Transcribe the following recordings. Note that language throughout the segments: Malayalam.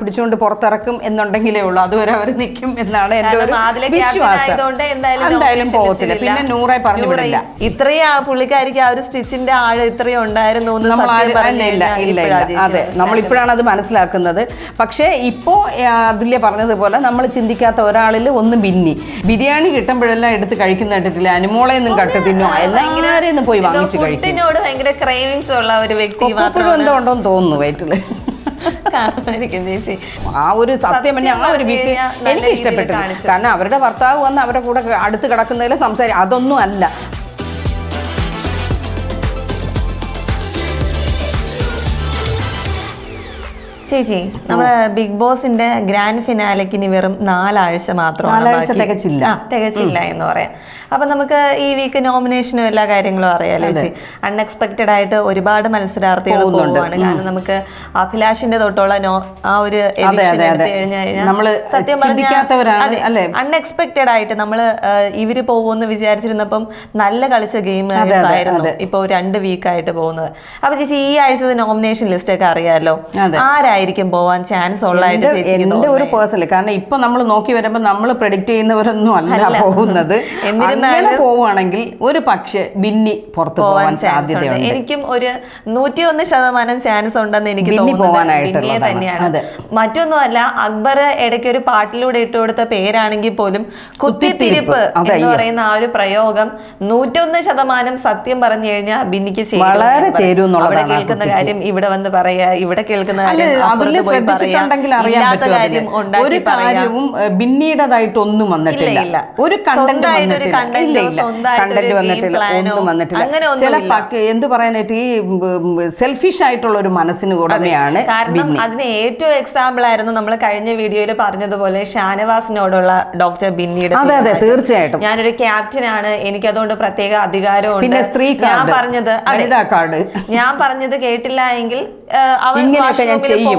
പിടിച്ചുകൊണ്ട് പുറത്തിറക്കും എന്നുണ്ടെങ്കിലേ ഉള്ളൂ. അതുവരെ അവർ നിൽക്കും എന്നാണ് എന്റെ ഒരു വിശ്വാസം. എന്തായാലും പോകത്തില്ല. പിന്നെ നൂറെ പറഞ്ഞു വിടില്ല. ഇത്രയും പുള്ളിക്കാരിക്ക് ആ ഒരു സ്റ്റിച്ചിന്റെ ആഴം ഇത്രയും ഉണ്ടായിരുന്നു എന്ന് ഇല്ല ഇല്ല അതെ നമ്മൾ ഇപ്പോഴാണ് അത് മനസ്സിലാക്കുന്നത്. പക്ഷേ ഇപ്പോ അതുല്യ പറഞ്ഞതുപോലെ നമ്മൾ ചിന്തിക്കാത്ത ഒരാളിൽ ഒന്ന് ബിന്നി. ബിരിയാണി കിട്ടുമ്പോഴെല്ലാം എടുത്ത് കഴിക്കുന്ന കണ്ടിട്ടില്ല? അനുമോളെയൊന്നും കട്ട് തിന്നോ? എല്ലാം ഇങ്ങനെ പോയി വാങ്ങിച്ചു കഴിക്കും. ഭയങ്കര ക്രേവിങ്സ് ഉള്ള ഒരു വ്യക്തി ഇപ്പോഴും ഉണ്ടോ എന്തോ ഉണ്ടോന്ന് തോന്നുന്നു വയറ്റിൽ. ചേച്ചി ആ ഒരു സത്യം പറഞ്ഞ ആ ഒരു വീട്ടിൽ എനിക്ക് ഇഷ്ടപ്പെട്ടു കാരണം അവരുടെ ഭർത്താവ് വന്ന് അവരുടെ കൂടെ അടുത്ത് കിടക്കുന്നതിൽ സംസാരിക്കും അതൊന്നും അല്ല. ചേച്ചി നമ്മുടെ ബിഗ് ബോസിന്റെ ഗ്രാൻഡ് ഫിനാലയ്ക്ക് ഇനി വെറും നാലാഴ്ച മാത്രമാണ്. തികച്ചില്ല. തികച്ചില്ല എന്ന് പറയാം. അപ്പൊ നമുക്ക് ഈ വീക്ക് നോമിനേഷനും എല്ലാ കാര്യങ്ങളും അറിയാലോ ചേച്ചി? അൺഎക്സ്പെക്റ്റഡ് ആയിട്ട് ഒരുപാട് മത്സരാർത്ഥികൾ പോകുന്നുണ്ട്. കാരണം നമുക്ക് അഭിലാഷിന്റെ തൊട്ടുള്ള നോ ആ ഒരു സത്യം അല്ലേ? അൺഎക്സ്പെക്ടഡ് ആയിട്ട് നമ്മൾ ഇവർ പോകുമെന്ന് വിചാരിച്ചിരുന്നപ്പം നല്ല കളിച്ച ഗെയിം ആയിരുന്നു ഇപ്പൊ രണ്ട് വീക്കായിട്ട് പോകുന്നത്. അപ്പൊ ചേച്ചി ഈ ആഴ്ചത്തെ നോമിനേഷൻ ലിസ്റ്റ് ഒക്കെ അറിയാലോ? അതെ. ആരായിരിക്കും പോവാൻ ചാൻസ് ഉള്ളതായിട്ട് എന്റെ ഒരു? പേഴ്സണൽ കാരണം ഇപ്പൊ നമ്മൾ നോക്കി വരുമ്പോൾ നമ്മൾ പ്രഡിക്റ്റ് ചെയ്യുന്നവരൊന്നും അല്ല. പോകുന്നത് എന്നിരുന്നാലും- പോവുകയാണെങ്കിൽ ഒരു പക്ഷെ ബിന്നി പുറത്ത് പോവാൻ സാധ്യതയുണ്ട് എനിക്കും ഒരു നൂറ്റി ഒന്ന് ശതമാനം ചാൻസ് ഉണ്ടെന്ന് എനിക്ക് തന്നെയാണ്. മറ്റൊന്നുമല്ല അക്ബർ ഇടയ്ക്ക് ഒരു പാട്ടിലൂടെ ഇട്ട് കൊടുത്ത പേരാണെങ്കിൽ പോലും കുത്തിത്തിരിപ്പ്. എന്ന് പറയുന്ന ആ ഒരു പ്രയോഗം നൂറ്റൊന്ന് ശതമാനം സത്യം പറഞ്ഞു കഴിഞ്ഞാൽ ബിന്നിക്ക് ചെയ്യും വളരെ ചേരും കേൾക്കുന്ന കാര്യം ഇവിടെ വന്ന് പറയാ ഇവിടെ കേൾക്കുന്ന കാര്യം പറയാ ശ്രദ്ധിച്ചിട്ടുണ്ടെങ്കിൽ അറിയാൻ പറ്റും ഒരു കാര്യവും കാര്യവും ഒന്നും വന്നിട്ടില്ല. ഒരു കണ്ടന്റ് കണ്ടന്റ് വന്നിട്ടില്ല. ഒന്നും വന്നിട്ടില്ല. അങ്ങനെ ചില എന്ത് പറയാനായിട്ട് ഈ സെൽഫിഷ് ആയിട്ടുള്ള ഒരു മനസ്സിന് ഉടമയാണ് അതിന് ഏറ്റവും എക്സാമ്പിൾ ആയിരുന്നു നമ്മൾ കഴിഞ്ഞ വീഡിയോയിൽ പറഞ്ഞതുപോലെ ഷാനവാസിനോടുള്ള ഡോക്ടർ ബിന്നിയുടെ അതെ അതെ. തീർച്ചയായിട്ടും. ഞാനൊരു ക്യാപ്റ്റനാണ് എനിക്ക് അതുകൊണ്ട് പ്രത്യേക അധികാരമുണ്ട്. പിന്നെ സ്ത്രീ ഞാൻ പറഞ്ഞത് ഞാൻ പറഞ്ഞത് കേട്ടില്ല എങ്കിൽ ഇങ്ങനെയൊക്കെ ഞാൻ ചെയ്യും.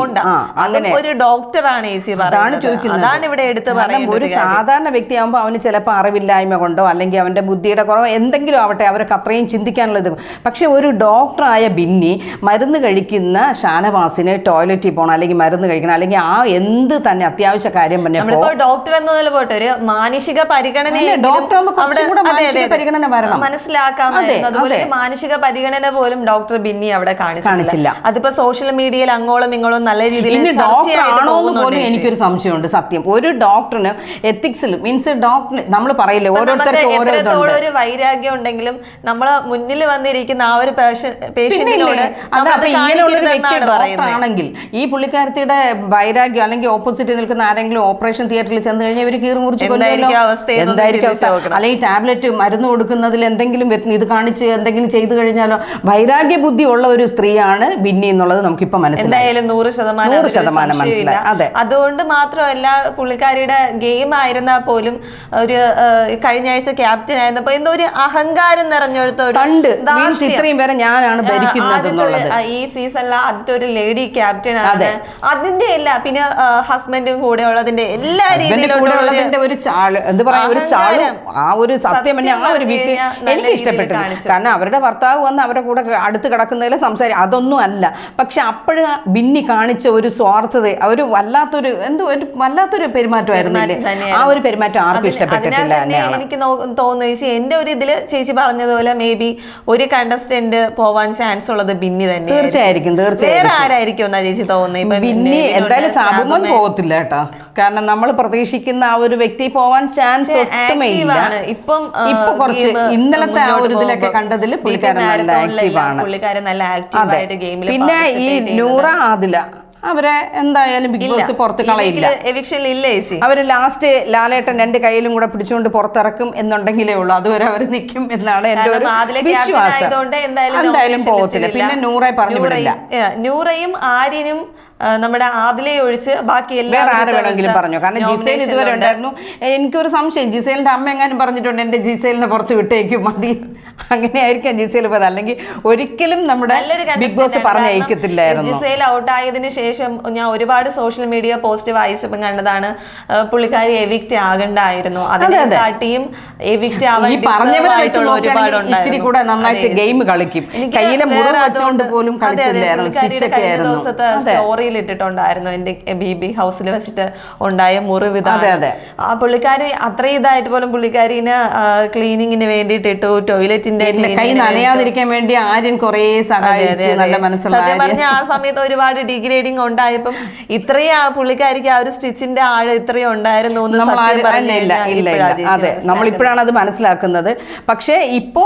അങ്ങനെ. ഒരു ഡോക്ടറാണ് ചേച്ചി അതാണ് ചോദിക്കുന്നത് അതാണ് ഇവിടെ എടുത്ത് പറയുന്നത് ഒരു സാധാരണ വ്യക്തിയാകുമ്പോൾ അവന് ചിലപ്പോൾ അറിവില്ലായ്മ കൊണ്ടോ അല്ലെങ്കിൽ അവന്റെ ബുദ്ധിയുടെ കുറവോ എന്തെങ്കിലും ആവട്ടെ അവർക്ക് അത്രയും ചിന്തിക്കാനുള്ളത് പക്ഷേ ഒരു ഡോക്ടറായ ബിന്നി മരുന്ന് കഴിക്കുന്ന ഷാനവാസിന് ടോയ്ലറ്റിൽ പോകണം അല്ലെങ്കിൽ മരുന്ന് കഴിക്കണം അല്ലെങ്കിൽ ആ എന്ത് തന്നെ അത്യാവശ്യ കാര്യം തന്നെ ഡോക്ടർ ഡോക്ടർ നില പോട്ടെ ഒരു മാനുഷിക പരിഗണന ഡോക്ടർ പരിഗണന വരണം. അതെ. മാനുഷിക പരിഗണന പോലും ഡോക്ടർ ബിന്നി അവിടെ. കാണിച്ചില്ല അതിപ്പോ സോഷ്യൽ മീഡിയയിൽ അങ്ങോളം ഇങ്ങോളം നല്ല രീതിയിൽ ഡോക്ടർ ആണോ എന്ന് പോലും എനിക്കൊരു സംശയമുണ്ട് സത്യം. ഒരു ഡോക്ടറിന് എത്തിക്സിൽ മീൻസ് ഡോക്ടർ നമ്മൾ പറയില്ലേ ഓരോരുത്തർക്കും ഓരോ ഒരു വൈരാഗ്യം ഉണ്ടെങ്കിലും നമ്മൾ മുന്നിൽ വന്നിരിക്കുന്ന ആ ഒരു ആണെങ്കിൽ ഈ പുള്ളിക്കാരത്തിയുടെ വൈരാഗ്യം അല്ലെങ്കിൽ ഓപ്പോസിറ്റ് നിൽക്കുന്ന ആരെങ്കിലും ഓപ്പറേഷൻ തിയേറ്ററിൽ ചെന്ന് കഴിഞ്ഞാൽ ഇവർ കീറി മുറിച്ച് എന്തായിരിക്കും അവസ്ഥ അല്ലെങ്കിൽ ടാബ്ലറ്റ് മരുന്ന് കൊടുക്കുന്നതിൽ എന്തെങ്കിലും ഇത് കാണിച്ച് എന്തെങ്കിലും ചെയ്തു കഴിഞ്ഞാലോ? വൈരാഗ്യ ബുദ്ധി ഉള്ള ഒരു സ്ത്രീയാണ് ബിന്നി എന്നുള്ളത് നമുക്കിപ്പോ മനസ്സിലായി. എന്തായാലും നൂറ് ശതമാനം മനസ്സിലായി. അതെ. അതുകൊണ്ട് മാത്രമല്ല പുള്ളിക്കാരിയുടെ ഗെയിം ആയിരുന്നാൽ പോലും ഒരു കഴിഞ്ഞ ആഴ്ച ക്യാപ്റ്റൻ ആയിരുന്നപ്പോ എന്തോ ഒരു അഹങ്കാരം നിറഞ്ഞെടുത്ത ഒരു. ഇത്രയും പേരെ ഞാനാണ് ഭരിക്കുന്നത് ഈ സീസണിലെ ആദ്യത്തെ ഒരു ലേഡി ക്യാപ്റ്റൻ ആണ്. അതെ. അതിന്റെ എല്ലാ പിന്നെ ഹസ്ബൻഡും കൂടെ ഉള്ളതിന്റെ എല്ലാ രീതിയിലും ഒരു- ഒരു ചാൾ എന്ത് പറയാ? ഒരു ചാളു ആ ഒരു സത്യം ആ ഒരു വീക്ക് എനിക്ക് ഇഷ്ടപ്പെട്ടു കാരണം അവരുടെ ഭർത്താവ് വന്ന് അവരുടെ കൂടെ അടുത്ത് കിടക്കുന്നതിൽ സംസാരിക്കും. അതൊന്നും അല്ല. പക്ഷെ അപ്പോഴും ബിന്നി കാണിച്ച ഒരു സ്വാർത്ഥത ഒരു വല്ലാത്തൊരു എന്തോ ഒരു വല്ലാത്തൊരു പെരുമാറ്റമായിരുന്നില്ലേ? പെരുമാറ്റം ആ ഒരു പെരുമാറ്റം ആർക്കും ഇഷ്ടപ്പെട്ടിട്ടില്ല എനിക്ക് തോന്നുന്നു ചേച്ചി എന്റെ ഒരു ഇതിൽ ചേച്ചി പറഞ്ഞതുപോലെ മേ ബി ഒരു കണ്ടസ്റ്റന്റ് പോവാൻ ചാൻസ് ഉള്ളത് ബിന്നി തന്നെ തീർച്ചയായിരിക്കും വേറെ തീർച്ചയായും ആരായിരിക്കും എന്നാ ചേച്ചി തോന്നുന്നത് ബിന്നി എന്തായാലും സാബുമോൻ പോകത്തില്ല കേട്ടോ. കാരണം നമ്മൾ പ്രതീക്ഷിക്കുന്ന ആ ഒരു വ്യക്തി പോവാൻ ചാൻസ് ഒട്ടുമേ ഇല്ല. ഇപ്പം ഇപ്പൊ കുറച്ച് ഇന്നലത്തെ ആ ഒരു ഇതിലൊക്കെ കണ്ടതിൽ പുള്ളിക്കാരൻ നല്ല ആക്റ്റീവ് ആണ്. പിന്നെ ഈ നൂറ ആദില. അവരെ എന്തായാലും ബിഗ് ബോസ് പുറത്ത് കളയില്ല. എവിക്ഷൻ ഇല്ല ചേച്ചി? അവർ ലാസ്റ്റ് ലാലേട്ടൻ രണ്ട് കയ്യിലും കൂടെ പിടിച്ചുകൊണ്ട് പുറത്തിറക്കും എന്നുണ്ടെങ്കിലേ ഉള്ളൂ. അതുവരെ അവർ നിൽക്കും എന്നാണ് എന്റെ ഒരു വിശ്വാസം. എന്തായാലും പോകത്തില്ല. പിന്നെ നൂറെ പറഞ്ഞു വിടില്ല. നൂറയും- ആര്യനും നമ്മുടെ ആദിലയെ ഒഴിച്ച് ബാക്കി വേറെ ആരെ വേണമെങ്കിലും പറഞ്ഞു? കാരണം ജിസേൽ ഇതുവരെ ഉണ്ട്. ഉണ്ടായിരുന്നു. എനിക്കൊരു സംശയം. ജിസേലിന്റെ അമ്മ എങ്ങാനും പറഞ്ഞിട്ടുണ്ട് എന്റെ ജിസേലിനെ പുറത്ത് വിട്ടേക്കും മതി. അങ്ങനെ ആയിരിക്കാം ജിസേൽ പോയത്. അല്ലെങ്കിൽ ഒരിക്കലും നമ്മുടെ ബിഗ് ബോസ് പറഞ്ഞയക്കത്തില്ലായിരുന്നു. ജിസേൽ ഔട്ട് ആയതിനു ശേഷം ഞാൻ ഒരുപാട് സോഷ്യൽ മീഡിയ പോസ്റ്റ് വായിച്ചപ്പം കണ്ടതാണ്. പുള്ളിക്കാരി എവിക്റ്റ് ആകണ്ടായിരുന്നു. എവിക്റ്റ് ആവാൻ പറഞ്ഞവരെ വെച്ച് നോക്കുകയാണെങ്കിൽ ഇച്ചിരി കൂടെ നന്നായിട്ട് ഗെയിം കളിക്കും. കയ്യിലെ മുറിവ് വെച്ചുകൊണ്ട് പോലും കളിച്ചില്ലായിരുന്നു. സ്റ്റിച്ചൊക്കെ ആയിരുന്നു. സ്റ്റോറി സ്റ്റോറിയിൽ ഇട്ടിട്ടുണ്ടായിരുന്നു എന്റെ ബി ബി ഹൗസിൽ വെച്ചിട്ട് ഉണ്ടായ മുറിവ് അതെ. ആ പുള്ളിക്കാരി അത്രയും ഇതായിട്ട് പോലും പുള്ളിക്കാരിന് ക്ലീനിങ്ങിന് വേണ്ടിട്ട് ഇട്ടു ടോയ്ലറ്റിന്റെ കൈ നനയാതിരിക്കാൻ വേണ്ടി ആര്യൻ കുറേ സഹായിച്ചു നല്ല സത്യം ആ സമയത്ത് ഒരുപാട് ഡിഗ്രേഡിങ് ഉണ്ടായപ്പം ഇത്രയും ആ പുള്ളിക്കാരിക്ക് ആ ഒരു സ്റ്റിച്ചിന്റെ ആഴം ഇത്രയും ഉണ്ടായിരുന്നു അതെ നമ്മളിപ്പോഴാണ് അത് മനസ്സിലാക്കുന്നത്. പക്ഷേ ഇപ്പോ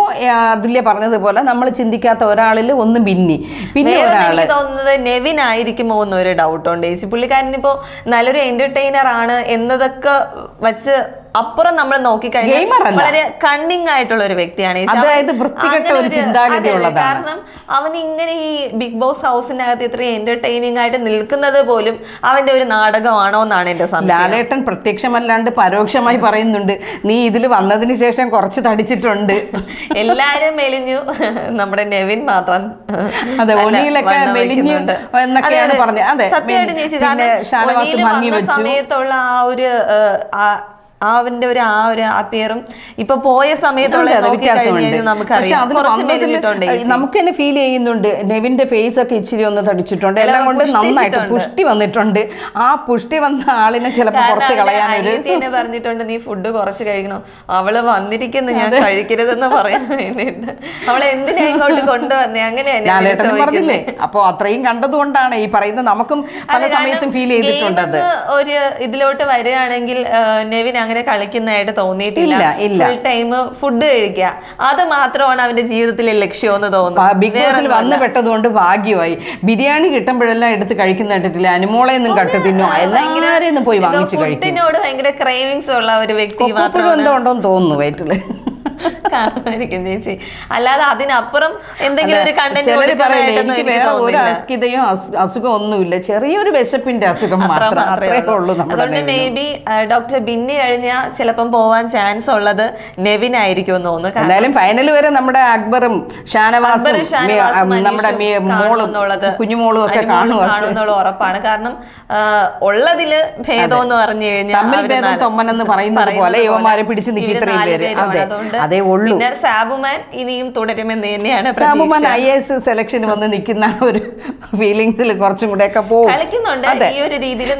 അതുല്യ പറഞ്ഞതുപോലെ നമ്മൾ ചിന്തിക്കാത്ത ഒരാളിൽ ഒന്ന് ഭിന്നി പിന്നെ ഒരാൾ തോന്നുന്നത് നെവിൻ ആയിരിക്കുമോ എന്നൊരു ഡൗട്ടുണ്ട് ചേച്ചി പുള്ളിക്കാരൻ ഇപ്പോൾ നല്ലൊരു എന്റർടൈനർ ആണ് എന്നതൊക്കെ വെച്ച് അപ്പുറം നമ്മൾ നോക്കിക്കഴിഞ്ഞാൽ വളരെ കണ്ണിങ് ആയിട്ടുള്ള ഒരു വ്യക്തിയാണ് അതായത് വൃത്തികെട്ട ഒരു ചിന്താഗതി. ഉള്ളതാണ്. കാരണം അവൻ ഇങ്ങനെ ഈ ബിഗ് ബോസ് ഹൗസിനകത്ത് ഇത്രയും എന്റർടൈനിങ് ആയിട്ട് നിൽക്കുന്നത് പോലും അവന്റെ ഒരു നാടകമാണോ എന്നാണ് എന്റെ സംശയം ലാലേട്ടൻ പ്രത്യക്ഷമല്ലാണ്ട് പരോക്ഷമായി പറയുന്നുണ്ട് നീ ഇതിൽ വന്നതിന് ശേഷം കുറച്ച് തടിച്ചിട്ടുണ്ട് എല്ലാരും മെലിഞ്ഞു നമ്മുടെ നെവിൻ മാത്രം അതെ, ഒലിയിലൊക്കെ മെലിഞ്ഞു എന്നൊക്കെയാണ്. പറഞ്ഞത്. അതെ, സത്യമായിട്ട് ചേച്ചി ഭംഗി വെച്ചു. സമയത്തുള്ള ആ ഒരു ആ- അവന്റെ ഒരു ആ ഒരു ആ അപ്പിയറും ഇപ്പൊ പോയ സമയത്തുള്ള. നമുക്ക് തന്നെ ഫീൽ ചെയ്യുന്നുണ്ട്. നെവിന്റെ ഫേസ് ഒക്കെ ഇച്ചിരി ഒന്ന് തടിച്ചിട്ടുണ്ട്. എല്ലാം കൊണ്ട് നന്നായിട്ട് പുഷ്ടി വന്നിട്ടുണ്ട്. ആ പുഷ്ടി വന്ന ആളിനെ ചിലപ്പോൾ പുറത്ത് കളയാനൊരു പറഞ്ഞിട്ടുണ്ട് നീ ഫുഡ് കുറച്ച് കഴിക്കണം. അവൾ വന്നിരിക്കുന്നു ഞാൻ കഴിക്കരുതെന്ന് പറയാൻ അവളെ എന്തിനാ ഇങ്ങോട്ട് കൊണ്ടുവന്നേ? അങ്ങനെ. പറഞ്ഞില്ലേ? അപ്പൊ അത്രയും കണ്ടതുകൊണ്ടാണ് ഈ പറയുന്നത്. നമുക്കും പല സമയത്തും ഫീൽ ചെയ്തിട്ടുണ്ട് ഒരു ഇതിലോട്ട് വരികയാണെങ്കിൽ നെവിൻ അങ്ങനെ കളിക്കുന്നതായിട്ട് തോന്നിയിട്ടില്ല. ഇല്ല, ടൈം ഫുഡ് കഴിക്കുക. അത് മാത്രമാണ് അവന്റെ ജീവിതത്തിലെ ലക്ഷ്യം എന്ന് തോന്നുന്നു ബിഗ് ബോസിൽ വന്ന് പെട്ടതുകൊണ്ട് ഭാഗ്യമായി. ബിരിയാണി കിട്ടുമ്പോഴെല്ലാം എടുത്ത് കഴിക്കുന്ന കണ്ടിട്ടില്ല. അനുമോളെ ഒന്നും കട്ട് തിന്നോ എല്ലാം ഇങ്ങനെ പോയി വാങ്ങിച്ചു കഴിക്കും ഭയങ്കര ക്രേവിങ്സ് ഉള്ള ഒരു വ്യക്തി മാത്രം എന്തോ ഉണ്ടോന്ന് തോന്നുന്നു വയറ്റിൽ കാണുമായിരിക്കും ചേച്ചി. അല്ലാതെ അതിനപ്പുറം എന്തെങ്കിലും ഒരു കണ്ടന്റ് വേറെ ഒരു തോന്നുന്നില്ല. അസുഖം ഒന്നുമില്ല ചെറിയൊരു വിശപ്പിന്റെ അസുഖം മാത്രം മാത്രമേ ഉള്ളൂ. അതുകൊണ്ട് മേ ബി ഡോക്ടർ ബിന്നി കഴിഞ്ഞാൽ ചിലപ്പം പോവാൻ ചാൻസ് ഉള്ളത് നെവിൻ ആയിരിക്കും എന്ന് തോന്നുന്നു എന്തായാലും ഫൈനൽ വരെ നമ്മുടെ അക്ബറും ഷാനവാസും നമ്മുടെ മോളും കുഞ്ഞുമോളും ഒക്കെ കാണുമെന്നുള്ള ഉറപ്പാണ്. കാരണം ഉള്ളതിൽ ഭേദം എന്ന് പറഞ്ഞു കഴിഞ്ഞാൽ തൊമ്മനെന്ന് പറയുന്നത് പോലെ യുവമാരെ പിടിച്ച് നിൽക്കും ഇത്രയും പേര്. അതെ. അതേ ഉള്ളൂ. സാബുമാൻ ഇനിയും തുടരുമെന്ന് തന്നെയാണ് സാബുമാൻ ഐ എസ് സെലക്ഷൻ വന്ന് നിൽക്കുന്ന ഒരു ഫീലിങ്സിൽ കുറച്ചും കൂടെ ഒക്കെ പോകും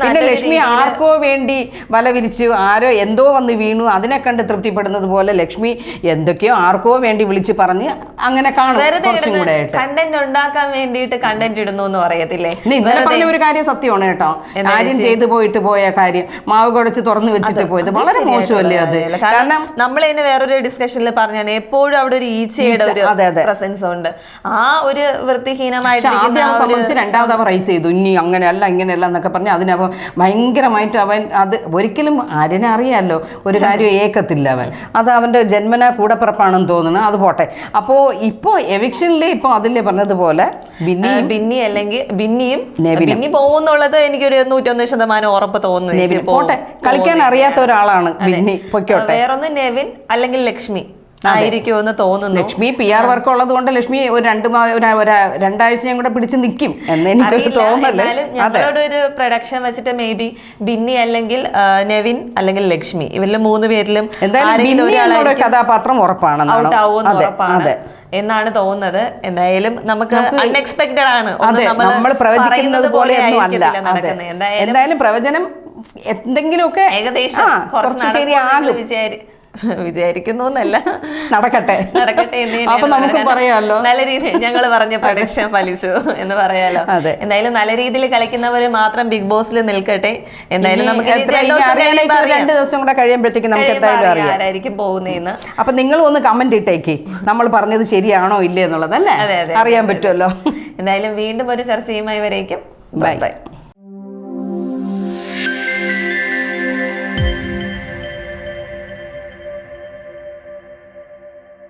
പിന്നെ ലക്ഷ്മി ആർക്കോ വേണ്ടി വല വിരിച്ചു ആരോ എന്തോ വന്ന് വീണു. അതിനെ കണ്ട് തൃപ്തിപ്പെടുന്നത് പോലെ ലക്ഷ്മി എന്തൊക്കെയോ ആർക്കോ വേണ്ടി വിളിച്ചു പറഞ്ഞ് അങ്ങനെ കാണും. കുറച്ചും കൂടെ ആയിട്ട് കണ്ടന്റ് ഉണ്ടാക്കാൻ വേണ്ടിയിട്ട് കണ്ടന്റ് ഇടുന്നു എന്ന് പറയത്തില്ലേ? ഇനി ഇന്നലെ പറഞ്ഞ ഒരു കാര്യം സത്യമാണ് കേട്ടോ. ആര്യം ചെയ്തു പോയിട്ട് പോയ കാര്യം മാവ് കുഴച്ച് തുറന്നു വെച്ചിട്ട് പോയത് വളരെ മോശമല്ലേ അത്? കാരണം നമ്മൾ വേറൊരു വേറൊരു ഡിസ്കഷനിൽ പറഞ്ഞാണ് എപ്പോഴും അവിടെ ഒരു ഈച്ചയുടെ ഒരു. പ്രസൻസ് ഉണ്ട്. ആ ഒരു വൃത്തിഹീനമായിട്ട് രണ്ടാമത് അവർ റൈസ് ചെയ്തു. ഇനി അങ്ങനെയല്ല ഇങ്ങനെയല്ല എന്നൊക്കെ പറഞ്ഞ് അതിനവൻ ഭയങ്കരമായിട്ട് അവൻ അത് ഒരിക്കലും ആര്യനെ അറിയാമല്ലോ ഒരു കാര്യം ഏക്കത്തില്ല അവൻ. അത് അവന്റെ ജന്മന കൂടപ്പിറപ്പാണെന്ന് തോന്നുന്നു. അത് പോട്ടെ. അപ്പോൾ ഇപ്പോൾ എവിക്ഷനിലെ ഇപ്പോൾ അതില്ലേ പറഞ്ഞതുപോലെ ബിന്നി ബിന്നി അല്ലെങ്കിൽ ബിന്നിയും ബിന്നി പോകുന്നുള്ളത് എനിക്കൊരു നൂറ്റൊന്ന് ശതമാനം ഉറപ്പ് തോന്നുന്നു. പോട്ടെ. കളിക്കാൻ അറിയാത്ത ഒരാളാണ് ബിന്നി. പൊയ്ക്കോട്ടെ. വേറൊന്ന് നെവിൻ അല്ലെങ്കിൽ ലക്ഷ്മി. ആയിരിക്കുമെന്ന് തോന്നുന്നു. ലക്ഷ്മി പി ആർ വർക്ക് ഉള്ളത് കൊണ്ട് ലക്ഷ്മി ഒരു രണ്ട് രണ്ടാഴ്ചയും കൂടെ പിടിച്ച് നിൽക്കും എന്ന് എനിക്ക് തോന്നുന്നു തോന്നൽ ഒരു പ്രൊഡക്ഷൻ വെച്ചിട്ട് മേ ബി ബിന്നി അല്ലെങ്കിൽ നെവിൻ അല്ലെങ്കിൽ ലക്ഷ്മി ഇവരിൽ മൂന്ന് പേരിലും എന്തായാലും കഥാപാത്രം ഉറപ്പാണെന്നാണ്? ഉറപ്പാണ് എന്നാണ് തോന്നുന്നത്. എന്തായാലും നമുക്ക് അൺഎക്സ്പെക്ടഡ് ആണ്. നമ്മൾ പ്രവചിക്കുന്നത് പോലെ എന്തായാലും പ്രവചനം എന്തെങ്കിലുമൊക്കെ ഏകദേശം കുറച്ച് കുറച്ച് നടക്കുമെന്ന് ശരിയാകും. വിചാരി വിചാരിക്കുന്നു എന്നല്ല നടക്കട്ടെ നടക്കട്ടെ അപ്പൊ നമുക്ക് പറയാമല്ലോ നല്ല രീതിയിൽ ഞങ്ങൾ പറഞ്ഞ പ്രൊഡക്ഷൻ ഫലിച്ചു എന്ന് പറയാലോ. അതെ. എന്തായാലും നല്ല രീതിയിൽ കളിക്കുന്നവർ മാത്രം ബിഗ് ബോസിൽ നിൽക്കട്ടെ. എന്തായാലും നമുക്ക് രണ്ട് ദിവസം കൂടെ കഴിയുമ്പോഴത്തേക്ക് നമുക്ക് എന്തായാലും ആരായിരിക്കും പോകുന്നതെന്ന് അപ്പൊ നിങ്ങൾ ഒന്ന് കമന്റ് ഇട്ടേക്ക്. നമ്മൾ പറഞ്ഞത് ശരിയാണോ ഇല്ലേ എന്നുള്ളത് അല്ലേ? അതെ, അതെ, അറിയാൻ. പറ്റുമല്ലോ. എന്തായാലും വീണ്ടും ഒരു ചർച്ചയുമായി വരേക്കും. Bye bye